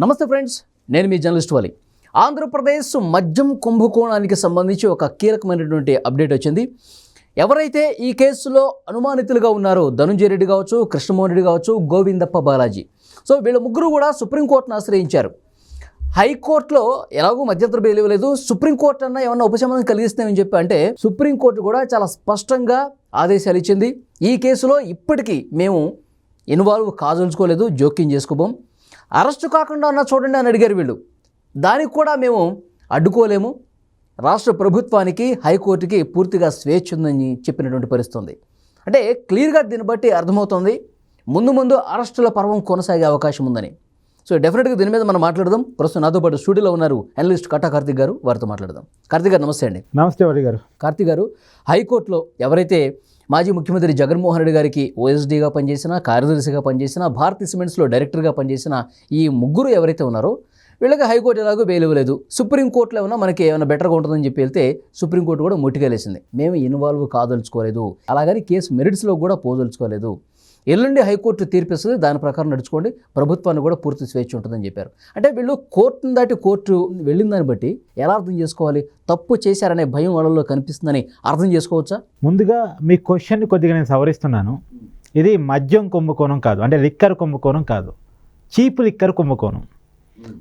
నమస్తే ఫ్రెండ్స్ నేను మీ జర్నలిస్ట్ వాలి. ఆంధ్రప్రదేశ్ మద్యం కుంభకోణానికి సంబంధించి ఒక కీలకమైనటువంటి అప్డేట్ వచ్చింది. ఎవరైతే ఈ కేసులో అనుమానితులుగా ఉన్నారో ధనుంజయ రెడ్డి కావచ్చు కృష్ణమోహన్ రెడ్డి కావచ్చు గోవిందప్ప బాలాజీ. సో వీళ్ళ ముగ్గురు కూడా సుప్రీంకోర్టును ఆశ్రయించారు. హైకోర్టులో ఎలాగో మధ్యంతర బెయిల్ ఇవ్వలేదు. సుప్రీంకోర్టు అన్న ఏమన్నా ఉపశమనం కలిగిస్తామని చెప్పి అంటే సుప్రీంకోర్టు కూడా చాలా స్పష్టంగా ఆదేశాలు ఇచ్చింది. ఈ కేసులో ఇప్పటికీ మేము ఇన్వాల్వ్ కాజల్చుకోలేదు జోక్యం చేసుకోబోం. అరెస్టు కాకుండా అన్న చూడండి అని అడిగారు వీళ్ళు. దానికి కూడా మేము అడ్డుకోలేము. రాష్ట్ర ప్రభుత్వానికి హైకోర్టుకి పూర్తిగా స్వేచ్ఛ ఉందని చెప్పినటువంటి పరిస్థితి ఉంది అంటే క్లియర్గా దీన్ని బట్టి అర్థమవుతుంది. ముందు ముందు అరెస్టుల పర్వం కొనసాగే అవకాశం ఉందని. సో డెఫినెట్గా దీని మీద మనం మాట్లాడదాం. ప్రస్తుతం నాతో పాటు స్టూడియోలో ఉన్నారు అనలిస్ట్ కట్టా కార్తిక్ గారు. వారితో మాట్లాడదాం. కార్తిక్ గారు నమస్తే అండి. నమస్తే వరి గారు. కార్తిక్ గారు హైకోర్టులో ఎవరైతే మాజీ ముఖ్యమంత్రి జగన్మోహన్ రెడ్డి గారికి ఓఎస్డీగా పనిచేసిన కార్యదర్శిగా పనిచేసిన భారతీ సిమెంట్స్లో డైరెక్టర్గా పనిచేసిన ఈ ముగ్గురు ఎవరైతే ఉన్నారో వీళ్ళకి హైకోర్టు ఎలాగో బెయిల్ ఇవ్వలేదు. సుప్రీంకోర్టులో ఏమైనా మనకి ఏమైనా బెటర్గా ఉంటుందని చెప్పి వెళ్తే సుప్రీంకోర్టు కూడా ముట్టికెళ్ళేసింది మేము ఇన్వాల్వ్ కాదలుచుకోలేదు. అలాగని కేసు మెరిట్స్లో కూడా పోదలుచుకోలేదు. ఎల్లుండి హైకోర్టు తీర్పిస్తుంది. దాని ప్రకారం నడుచుకోండి. ప్రభుత్వాన్ని కూడా పూర్తి స్వేచ్ఛ ఉంటుందని చెప్పారు. అంటే వీళ్ళు కోర్టును దాటి కోర్టు వెళ్ళిన దాన్ని బట్టి ఎలా అర్థం చేసుకోవాలి? తప్పు చేశారనే భయం వాళ్ళలో కనిపిస్తుందని అర్థం చేసుకోవచ్చా? ముందుగా మీ క్వశ్చన్ని కొద్దిగా నేను సవరిస్తున్నాను. ఇది మద్యం కుంభకోణం కాదు. అంటే లిక్కర్ కుంభకోణం కాదు. చీప్ లిక్కర్ కుంభకోణం.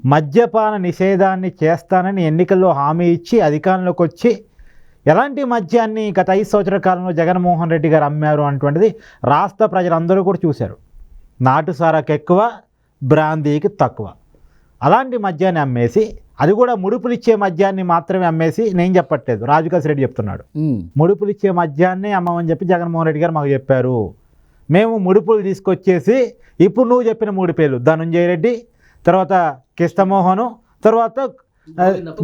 మద్యపాన నిషేధాన్ని చేస్తానని ఎన్నికల్లో హామీ ఇచ్చి అధికారంలోకి వచ్చి ఎలాంటి మద్యాన్ని గత ఐదు సంవత్సరాల కాలంలో జగన్మోహన్ రెడ్డి గారు అమ్మారు అటువంటిది రాష్ట్ర ప్రజలందరూ కూడా చూశారు. నాటు సారాకు ఎక్కువ బ్రాందీకి తక్కువ. అలాంటి మద్యాన్ని అమ్మేసి అది కూడా ముడుపులు ఇచ్చే మద్యాన్ని మాత్రమే అమ్మేసి నేను చెప్పట్లేదు. రాజుకాశ్ రెడ్డి చెప్తున్నాడు. ఉమ్, ముడుపులు ఇచ్చే మద్యాన్ని అమ్మమని చెప్పి జగన్మోహన్ రెడ్డి గారు మాకు చెప్పారు. మేము ముడుపులు తీసుకొచ్చేసి ఇప్పుడు నువ్వు చెప్పిన మూడు పేర్లు ధనుంజయ రెడ్డి తర్వాత కృష్ణమోహను తర్వాత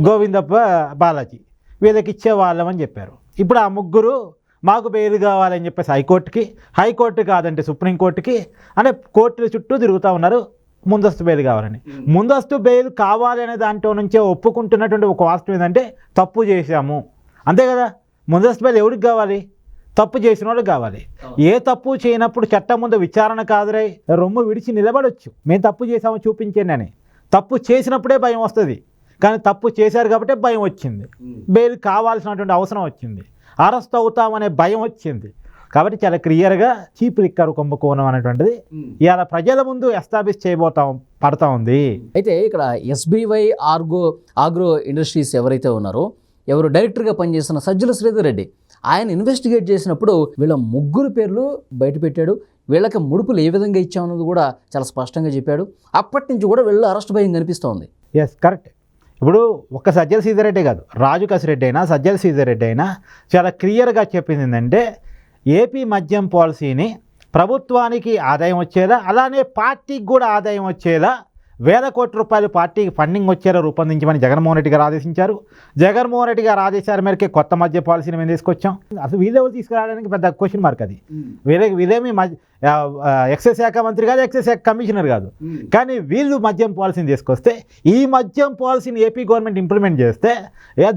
గోవిందప్ప బాలాజీ. వీళ్ళకి ఇచ్చే వాళ్ళమని చెప్పారు. ఇప్పుడు ఆ ముగ్గురు మాకు బెయిల్ కావాలని చెప్పేసి హైకోర్టుకి హైకోర్టు కాదంటే సుప్రీంకోర్టుకి అంటే కోర్టుల చుట్టూ తిరుగుతూ ఉన్నారు ముందస్తు బెయిల్ కావాలని. ముందస్తు బెయిల్ కావాలి అనే దాంట్లో నుంచే ఒప్పుకుంటున్నటువంటి ఒక వాస్తవం ఏంటంటే తప్పు చేశాము. అంతే కదా? ముందస్తు బెయిల్ ఎవరికి కావాలి? తప్పు చేసిన వాళ్ళకి కావాలి. ఏ తప్పు చేయనప్పుడు చట్టం ముందు విచారణ కాదురై రొమ్ము విడిచి నిలబడొచ్చు. మేము తప్పు చేసామో చూపించండి అని. తప్పు చేసినప్పుడే భయం వస్తుంది. కానీ తప్పు చేశారు కాబట్టి భయం వచ్చింది. బెయిల్ కావాల్సినటువంటి అవసరం వచ్చింది. అరెస్ట్ అవుతామనే భయం వచ్చింది. కాబట్టి చాలా క్లియర్గా చీప్ లిక్కర్ కుంభకోణం అనేటువంటిది ఇవాళ ప్రజల ముందు ఎస్టాబ్లిష్ చేయబోతాం పడతా ఉంది. అయితే ఇక్కడ ఎస్బీవై ఆర్గో ఆగ్రో ఇండస్ట్రీస్ ఎవరైతే ఉన్నారో ఎవరు డైరెక్టర్గా పనిచేసిన సజ్జల శ్రీధర్ రెడ్డి ఆయన ఇన్వెస్టిగేట్ చేసినప్పుడు వీళ్ళ ముగ్గురు పేర్లు బయటపెట్టాడు వీళ్ళకి ముడుపులు ఏ విధంగా ఇచ్చామన్నది కూడా చాలా స్పష్టంగా చెప్పాడు. అప్పటి నుంచి కూడా వీళ్ళు అరెస్ట్ భయం కనిపిస్తోంది. ఎస్ కరెక్ట్ ఇప్పుడు ఒక్క సజ్జల సీజర్ రెడ్డి కాదు రాజు కసిరెడ్డి అయినా సజ్జల సీజర్ రెడ్డి అయినా చాలా క్లియర్గా చెప్పింది ఏంటంటే ఏపీ మద్యం పాలసీని ప్రభుత్వానికి ఆదాయం వచ్చేలా అలానే పార్టీకి కూడా ఆదాయం వచ్చేలా వేల కోట్ల రూపాయలు పార్టీకి ఫండింగ్ వచ్చేలా రూపొందించమని జగన్మోహన్ రెడ్డి గారు ఆదేశించారు. జగన్మోహన్ రెడ్డి గారు ఆదేశాల మేరకే కొత్త మద్య పాలసీని మేము తీసుకొచ్చాం. అసలు వీళ్ళెవరు తీసుకురావడానికి పెద్ద క్వశ్చన్ మార్క్ అది. వీళ్ళే వీళ్ళేమి మద్య ఎక్సైజ్ శాఖ మంత్రి కాదు ఎక్సైజ్ శాఖ కమిషనర్ కాదు. కానీ వీళ్ళు మద్యం పాలసీని తీసుకొస్తే ఈ మద్యం పాలసీని ఏపీ గవర్నమెంట్ ఇంప్లిమెంట్ చేస్తే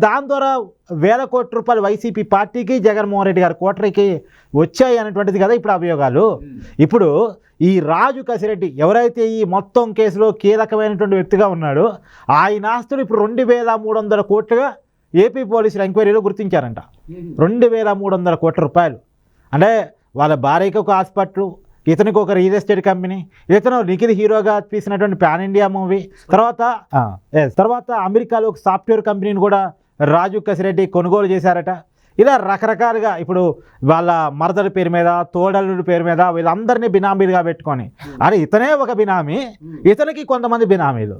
దాని ద్వారా వేల కోట్ల రూపాయలు వైసీపీ పార్టీకి జగన్మోహన్ రెడ్డి గారి కోటరీకి వచ్చాయి అనేటువంటిది కదా ఇప్పుడు అభియోగాలు. ఇప్పుడు ఈ రాజు కసిరెడ్డి ఎవరైతే ఈ మొత్తం కేసులో కీలకమైనటువంటి వ్యక్తిగా ఉన్నాడో ఆయన ఆస్తులు ఇప్పుడు రెండు వేల మూడు వందల కోట్లుగా ఏపీ పోలీసులు ఎంక్వైరీలో గుర్తించారంట. రెండు వేల మూడు వందల కోట్ల రూపాయలు. అంటే వాళ్ళ భార్యకి ఒక హాస్పిటల్ ఇతనికి ఒక రియల్ ఎస్టేట్ కంపెనీ ఇతను నిఖిల్ హీరోగా తీసినటువంటి పాన్ ఇండియా మూవీ. తర్వాత తర్వాత అమెరికాలో ఒక సాఫ్ట్వేర్ కంపెనీని కూడా రాజు కసిరెడ్డి కొనుగోలు చేశారట. ఇలా రకరకాలుగా ఇప్పుడు వాళ్ళ మరదల పేరు మీద తోడల్లుడి పేరు మీద వీళ్ళందరినీ బినామీలుగా పెట్టుకొని. అరే ఇతనే ఒక బినామీ ఇతనికి కొంతమంది బినామీలు.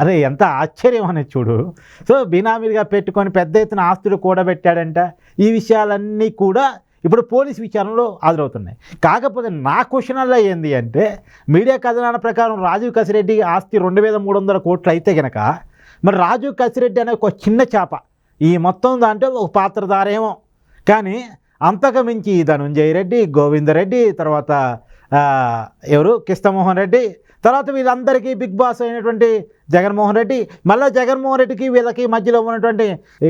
అరే ఎంత ఆశ్చర్యం అనేది చూడు. సో బినామీలుగా పెట్టుకొని పెద్ద ఎత్తున ఆస్తులు కూడబెట్టాడంట. ఈ విషయాలన్నీ కూడా ఇప్పుడు పోలీస్ విచారణలో హాజరవుతున్నాయి. కాకపోతే నా క్వశ్చనల్లో ఏంది అంటే మీడియా కథనాల ప్రకారం రాజీవ్ కసిరెడ్డి ఆస్తి రెండు వేల మూడు వందల కోట్లు అయితే కనుక మరి రాజీవ్ కసిరెడ్డి అనే ఒక చిన్న చేప ఈ మొత్తం దాంట్లో ఒక పాత్రధారేమో కానీ అంతకు మించి రెడ్డి ధనుంజయ రెడ్డి గోవిందరెడ్డి తర్వాత ఎవరు? కిష్టమోహన్ రెడ్డి తర్వాత వీళ్ళందరికీ బిగ్ బాస్ అయినటువంటి జగన్మోహన్ రెడ్డి మళ్ళీ జగన్మోహన్ రెడ్డికి వీళ్ళకి మధ్యలో ఉన్నటువంటి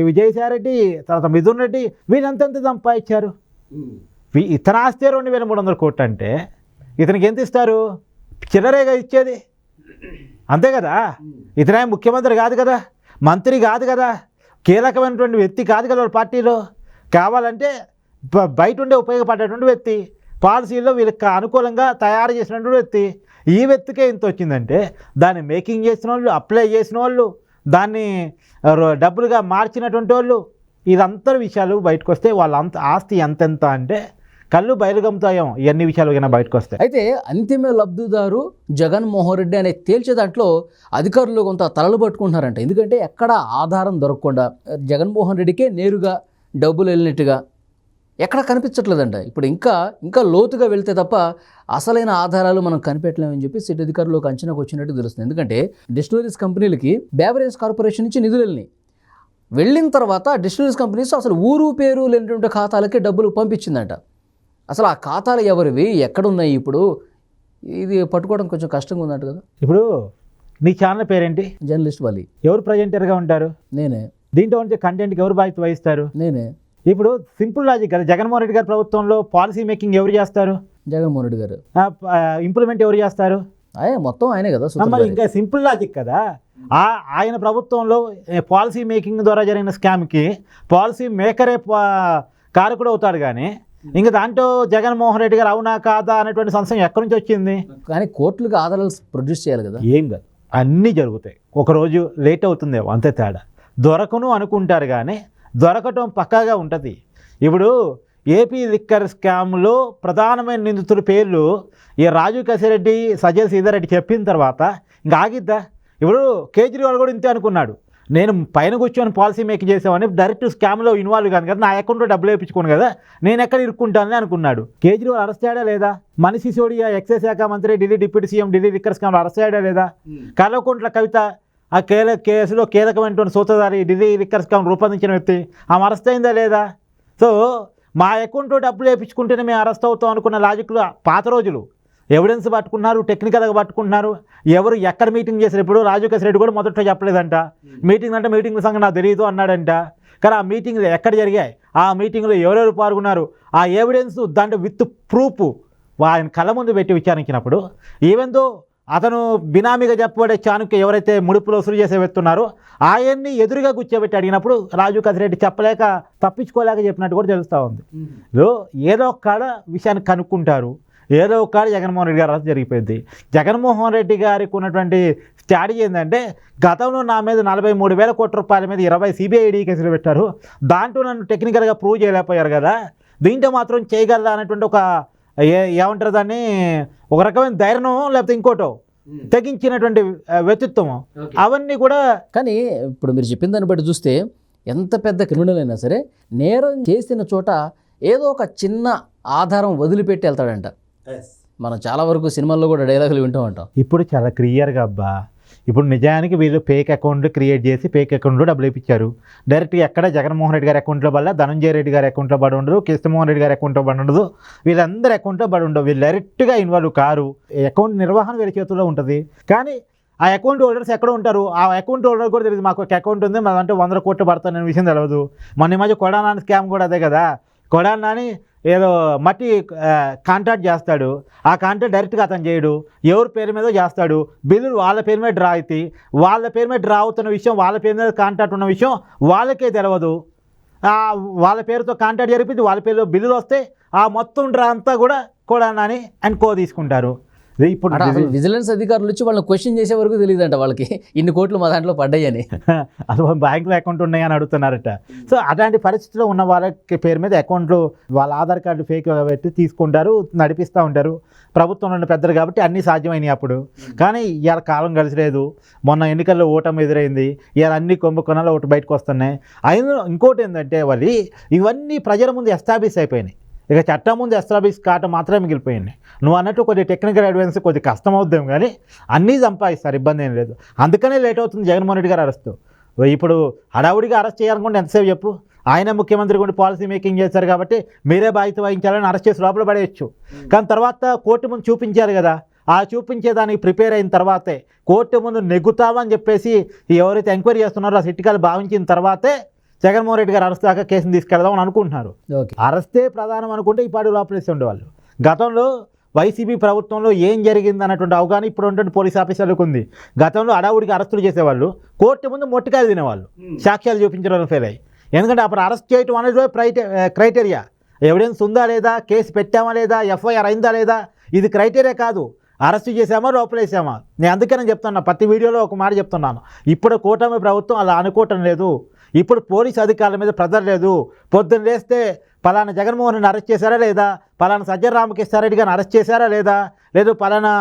విజయసాయి రెడ్డి తర్వాత మిథున్ రెడ్డి వీళ్ళంతెంత సంపాదించారు? ఇతని ఆస్తే రెండు వేల మూడు వందల కోట్లు అంటే ఇతనికి ఎంత ఇస్తారు? చిల్లరేగా ఇచ్చేది. అంతే కదా? ఇతనే ముఖ్యమంత్రి కాదు కదా? మంత్రి కాదు కదా? కీలకమైనటువంటి వ్యక్తి కాదు కదా వాళ్ళ పార్టీలో? కావాలంటే బ- బయట ఉండే ఉపయోగపడేటువంటి వ్యక్తి. పాలసీలో వీళ్ళకి అనుకూలంగా తయారు చేసినటువంటి వ్యక్తి. ఈ వ్యక్తికే ఇంత వచ్చిందంటే దాన్ని మేకింగ్ చేసిన వాళ్ళు అప్లై చేసిన వాళ్ళు దాన్ని రో- డబ్బులుగా మార్చినటువంటి వాళ్ళు ఇదంతా విషయాలు బయటకు వస్తే వాళ్ళంత ఆస్తి ఎంతెంత అంటే కళ్ళు బయలుగమ్ముతాయేమో ఇవన్నీ విషయాలు కన్నా బయటకు వస్తాయి అయితే అంతిమ లబ్ధిదారు జగన్మోహన్ రెడ్డి అనే తేల్చే దాంట్లో అధికారులు కొంత తలలు పట్టుకుంటున్నారంట. ఎందుకంటే ఎక్కడ ఆధారం దొరకకుండా జగన్మోహన్ రెడ్డికే నేరుగా డబ్బులు వెళ్ళినట్టుగా ఎక్కడ కనిపించట్లేదంట. ఇప్పుడు ఇంకా ఇంకా లోతుగా వెళ్తే తప్ప అసలైన ఆధారాలు మనం కనిపెట్టలేమని చెప్పి సిటీ అధికారులు ఒక అంచనాకు వచ్చినట్టు తెలుస్తుంది. ఎందుకంటే డిస్టిలరీస్ కంపెనీలకి బేవరేజ్ కార్పొరేషన్ నుంచి నిధులు వెళ్ళినాయి. వెళ్ళిన తర్వాత డిస్టిలరీస్ కంపెనీస్ అసలు ఊరు పేరు లేనటువంటి ఖాతాలకి డబ్బులు పంపించిందంట. అసలు ఆ ఖాతాలు ఎవరివి? ఎక్కడున్నాయి ఇప్పుడు? ఇది పట్టుకోవడం కొంచెం కష్టంగా ఉందంట కదా. ఇప్పుడు నీ ఛానల్ పేరేంటి? జర్నలిస్ట్ వాళ్ళు ఎవరు ప్రజెంటర్గా ఉంటారు? నేనే. దీంట్లో ఉంటే కంటెంట్కి ఎవరు బాధ్యత వహిస్తారు? నేనే. ఇప్పుడు సింపుల్ లాజిక్ కదా జగన్మోహన్ రెడ్డి గారి ప్రభుత్వంలో పాలసీ మేకింగ్ ఎవరు చేస్తారు? జగన్మోహన్ రెడ్డి గారు. ఇంప్లిమెంట్ ఎవరు చేస్తారు? అయ్యే మొత్తం ఆయనే కదా మరి. ఇంకా సింపుల్ లాజిక్ కదా. ఆయన ప్రభుత్వంలో పాలసీ మేకింగ్ ద్వారా జరిగిన స్కామ్కి పాలసీ మేకరే పా- కారకుడు అవుతాడు కానీ ఇంకా దాంట్లో జగన్మోహన్ రెడ్డి గారు అవునా కాదా అనేటువంటి సంశయం ఎక్కడి నుంచి వచ్చింది? కానీ కోర్టులకు ఆధారాలు ప్రొడ్యూస్ చేయాలి కదా? ఏం కాదు. అన్నీ జరుగుతాయి. ఒకరోజు లేట్ అవుతుందేమో అంతే తేడా. దొరకను అనుకుంటారు కానీ దొరకటం పక్కాగా ఉంటుంది. ఇప్పుడు ఏపీ లిక్కర్ స్కామ్లో ప్రధానమైన నిందితుల పేర్లు ఈ రాజు కసిరెడ్డి సజయ్ సీతారెడ్డి చెప్పిన తర్వాత ఇంకా ఆగిద్దా? ఇప్పుడు కేజ్రీవాల్ కూడా ఇంతే అనుకున్నాడు. నేను పైన కూర్చొని పాలసీ మేకింగ్ చేసామని డైరెక్ట్ స్కామ్లో ఇన్వాల్వ్ కాను కదా నా అకౌంట్లో డబ్బులు వేయించుకోను కదా నేను ఎక్కడ ఇరుక్కుంటానని అనుకున్నాడు. కేజ్రీవాల్ అరెస్ట్ అయ్యాడా లేదా? మనీష్ సిసోడియా ఎక్సైజ్ శాఖ మంత్రి Delhi deputy CM Delhi liquor స్కామ్లో అరెస్ట్ అయ్యాడా లేదా? కల్వకుంట్ల కవిత ఆ కేల కేసులో కీలకమైనటువంటి సూత్రధారి ఢిల్లీ లిక్కర్ స్కామ్ రూపొందించిన వ్యక్తి ఆమె అరెస్ట్ అయిందా లేదా? సో మా అకౌంట్లో డబ్బులు వేయించుకుంటేనే మేము అరెస్ట్ అవుతాం అనుకున్న లాజిక్లు పాత రోజులు. ఎవిడెన్స్ పట్టుకున్నారు టెక్నికల్గా పట్టుకుంటున్నారు. ఎవరు ఎక్కడ మీటింగ్ చేశారు? ఇప్పుడు రాజు రెడ్డి కూడా మొదట చెప్పలేదంట. మీటింగ్ అంటే మీటింగ్ సంగతి నాకు తెలియదు అన్నాడంట. కానీ ఆ మీటింగ్ ఎక్కడ జరిగాయి? ఆ మీటింగ్లో ఎవరెవరు పాల్గొన్నారు? ఆ ఎవిడెన్స్ దాంట్లో విత్ ప్రూఫ్ ఆయన కళ్ళ ముందు పెట్టి విచారించినప్పుడు ఈవెందో అతను బినామీగా చెప్పబడే చాణక్య ఎవరైతే ముడుపులు వసూలు చేసే వ్యక్తున్నారో ఆయన్ని ఎదురుగా కూర్చోబెట్టి అడిగినప్పుడు రాజు కసిరెడ్డి చెప్పలేక తప్పించుకోలేక చెప్పినట్టు కూడా తెలుస్తూ ఉంది. లో ఏదో ఒక కాడ విషయాన్ని కనుక్కుంటారు. ఏదో ఒక కాడ జగన్మోహన్ రెడ్డి గారు అరెస్ట్ జరిగిపోయింది. జగన్మోహన్ రెడ్డి గారికి ఉన్నటువంటి స్ట్రాటజీ ఏంటంటే గతంలో నా మీద నలభై మూడు వేల కోట్ల రూపాయల మీద ఇరవై సిబిఐడి కేసులు పెట్టారు. దాంట్లో నన్ను టెక్నికల్గా ప్రూవ్ చేయలేకపోయారు కదా. దీంట్లో మాత్రం చేయగలరా అనేటువంటి ఒక ఏ ఏమంటారు దాన్ని? ఒక రకమైన ధైర్యం లేకపోతే ఇంకోటో? తెగించినటువంటి వ్యక్తిత్వం అవన్నీ కూడా కానీ ఇప్పుడు మీరు చెప్పిన దాన్ని బట్టి చూస్తే ఎంత పెద్ద క్రిమినల్ అయినా సరే నేరం చేసిన చోట ఏదో ఒక చిన్న ఆధారం వదిలిపెట్టి వెళ్తాడంట. మనం చాలా వరకు సినిమాల్లో కూడా డైలాగులు వింటూ ఉంటాం. ఇప్పుడు చాలా క్లియర్గా అబ్బా. ఇప్పుడు నిజానికి వీళ్ళు ఫేక్ అకౌంట్ క్రియేట్ చేసి ఫేక్ అకౌంట్లో డబ్బులు ఇప్పించారు. డైరెక్ట్గా ఎక్కడ జగన్మోహన్ రెడ్డి గారి అకౌంట్లో వల్ల ధనంజయ రెడ్డి గారి అకౌంట్లో పడి ఉండదు కృష్ణమోహన్ రెడ్డి గారి అకౌంట్లో పడి ఉండదు. వీళ్ళందరి అకౌంట్లో పడి ఉండవు. వీళ్ళు డైరెక్ట్గా ఇన్వాల్వ్ కారు. అకౌంట్ నిర్వహణ వీళ్ళ చేతుల్లో ఉంటుంది. కానీ ఆ అకౌంట్ హోల్డర్స్ ఎక్కడ ఉంటారు? ఆ అకౌంట్ హోల్డర్ కూడా తెలియదు. మాకు ఒక అకౌంట్ ఉంది మా అంటే వందల కోట్లు పడుతుంది అనే విషయం తెలియదు మొన్న మధ్య కొడానాని స్కామ్ కూడా అదే కదా. కొడానాని ఏదో మట్టి కాంటాక్ట్ చేస్తాడు. ఆ కాంటాక్ట్ డైరెక్ట్గా అతను చేయడు. ఎవరి పేరు మీద చేస్తాడు. బిల్లులు వాళ్ళ పేరు మీద డ్రా అవుతాయి వాళ్ళ పేరు మీద డ్రా అవుతున్న విషయం వాళ్ళ పేరు మీద కాంటాక్ట్ ఉన్న విషయం వాళ్ళకే తెలియదు వాళ్ళ పేరుతో కాంటాక్ట్ జరిపింది వాళ్ళ పేరులో బిల్లులు వస్తే ఆ మొత్తం డ్రా అంతా కూడా కూడా అని అండ్ కో తీసుకుంటారు ఇప్పుడు అసలు విజిలెన్స్ అధికారులు వచ్చి వాళ్ళని క్వశ్చన్ చేసే వరకు తెలియదంట వాళ్ళకి. ఇన్ని కోట్లు మా దాంట్లో పడ్డాయని. అసలు బ్యాంకులో అకౌంట్ ఉన్నాయని అడుగుతున్నారట. సో అలాంటి పరిస్థితిలో ఉన్న వాళ్ళకి పేరు మీద అకౌంట్లు వాళ్ళ ఆధార్ కార్డు ఫేక్ పెట్టి తీసుకుంటారు నడిపిస్తూ ఉంటారు. ప్రభుత్వం ఉన్న పెద్దలు కాబట్టి అన్నీ సాధ్యమైనవి అప్పుడు. కానీ ఇవాళ కాలం కలిసిలేదు మొన్న ఎన్నికల్లో ఓటమి ఎదురైంది. ఇవాళ అన్ని కుంభకోణాలు ఒకటి బయటకు వస్తున్నాయి. అయినా ఇంకోటి ఏంటంటే వాళ్ళు ఇవన్నీ ప్రజల ముందు ఎస్టాబ్లిష్ అయిపోయినాయి. ఇక చట్టం ముందు ఎస్ట్రాబిక్స్ కాట మాత్రమే మిగిలిపోయింది. నువ్వు అన్నట్టు కొద్ది టెక్నికల్ అడ్వాన్స్ కొద్ది కష్టం అవుద్దాం కానీ అన్నీ సంపాదిస్తారు ఇబ్బంది ఏం లేదు. అందుకనే లేట్ అవుతుంది జగన్మోహన్ రెడ్డి గారు అరెస్ట్. ఇప్పుడు హడావుడిగా అరెస్ట్ చేయాలనుకుంటే ఎంతసేపు చెప్పు? ఆయన ముఖ్యమంత్రి కూడా పాలసీ మేకింగ్ చేశారు కాబట్టి మీరే బాధ్యత వహించాలని అరెస్ట్ చేసి లోపల పడేయచ్చు. కానీ తర్వాత కోర్టు ముందు చూపించారు కదా ఆ చూపించేదానికి ప్రిపేర్ అయిన తర్వాతే కోర్టు ముందు నెగ్గుతావని చెప్పేసి ఎవరైతే ఎంక్వైరీ చేస్తున్నారో ఆ సిట్టికాలు భావించిన తర్వాతే జగన్మోహన్ రెడ్డి గారు అరెస్ట్ దాకా కేసుని తీసుకెళ్దాం అని అనుకుంటున్నారు. అరెస్టే ప్రధానం అనుకుంటే ఈ పాటి లోపలేసి ఉండేవాళ్ళు. గతంలో వైసీపీ ప్రభుత్వంలో ఏం జరిగింది అన్నటువంటి అవగాహన ఇప్పుడు ఉన్నటువంటి పోలీస్ ఆఫీసర్లకు ఉంది. గతంలో అడావుడికి అరెస్టులు చేసేవాళ్ళు. కోర్టు ముందు మొట్టికాయలు తినేవాళ్ళు. సాక్ష్యాలు చూపించడం ఫెయిల్ అయ్యి. ఎందుకంటే అప్పుడు అరెస్ట్ చేయటం అనేది క్రైటే క్రైటీరియా ఎవిడెన్స్ ఉందా లేదా? కేసు పెట్టామా లేదా? ఎఫ్ఐఆర్ అయిందా లేదా? ఇది క్రైటీరియా కాదు. అరెస్ట్ చేసామా లోపలేసామా? నేను అందుకనే చెప్తున్నా. ప్రతి వీడియోలో ఒక మాట చెప్తున్నాను. ఇప్పుడు కూటమి ప్రభుత్వం అలా అనుకోవటం లేదు. ఇప్పుడు పోలీస్ అధికారుల మీద ప్రెజర్ లేదు. పొద్దున్న లేస్తే పలానా జగన్మోహన్ అరెస్ట్ చేశారా లేదా? పలానా సజ్జన రామకృష్ణారెడ్డి గారిని అరెస్ట్ చేశారా లేదా? లేదు పలానా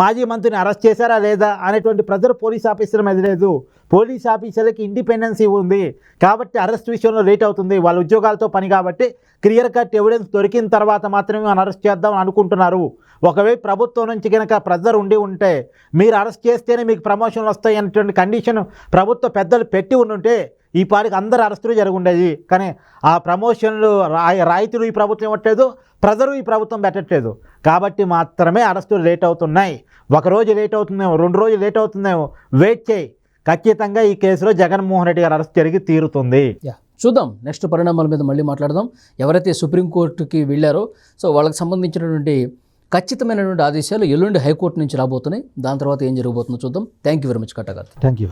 మాజీ మంత్రిని అరెస్ట్ చేశారా లేదా? అనేటువంటి ప్రెజర్ పోలీస్ ఆఫీసర్ మీద లేదు. పోలీస్ ఆఫీసర్లకి ఇండిపెండెన్సీ ఉంది. కాబట్టి అరెస్ట్ విషయంలో లేట్ అవుతుంది. వాళ్ళ ఉద్యోగాలతో పని కాబట్టి క్లియర్ కట్ ఎవిడెన్స్ దొరికిన తర్వాత మాత్రమే మనం అరెస్ట్ చేద్దాం అనుకుంటున్నారు. ఒకవేళ ప్రభుత్వం నుంచి కనుక ప్రెజర్ ఉండి ఉంటే మీరు అరెస్ట్ చేస్తేనే మీకు ప్రమోషన్లు వస్తాయి అనేటువంటి కండిషన్ ప్రభుత్వ పెద్దలు పెట్టి ఉండుంటే ఈ పాటికి అందరు అరెస్టులు జరుగుండేది. కానీ ఆ ప్రమోషన్లు రాయి రాయితీలు ఈ ప్రభుత్వం ఇవ్వట్లేదు ప్రెజరు ఈ ప్రభుత్వం పెట్టట్లేదు. కాబట్టి మాత్రమే అరెస్టులు లేట్ అవుతున్నాయి. ఒక రోజు లేట్ అవుతుందేమో రెండు రోజులు లేట్ అవుతుందేమో వెయిట్ చేయి. ఖచ్చితంగా ఈ కేసులో జగన్మోహన్ రెడ్డి గారు అరెస్ట్ జరిగి తీరుతుంది. చూద్దాం. నెక్స్ట్ పరిణామాల మీద మళ్ళీ మాట్లాడదాం. ఎవరైతే సుప్రీంకోర్టుకి వెళ్ళారో సో వాళ్ళకి సంబంధించినటువంటి ఖచ్చితమైనటువంటి ఆదేశాలు ఎల్లుండి హైకోర్టు నుంచి రాబోతున్నాయి. దాని తర్వాత ఏం జరగబోతుందో చూద్దాం. థ్యాంక్ యూ వెరీ మచ్ కట్టగారు థ్యాంక్ యూ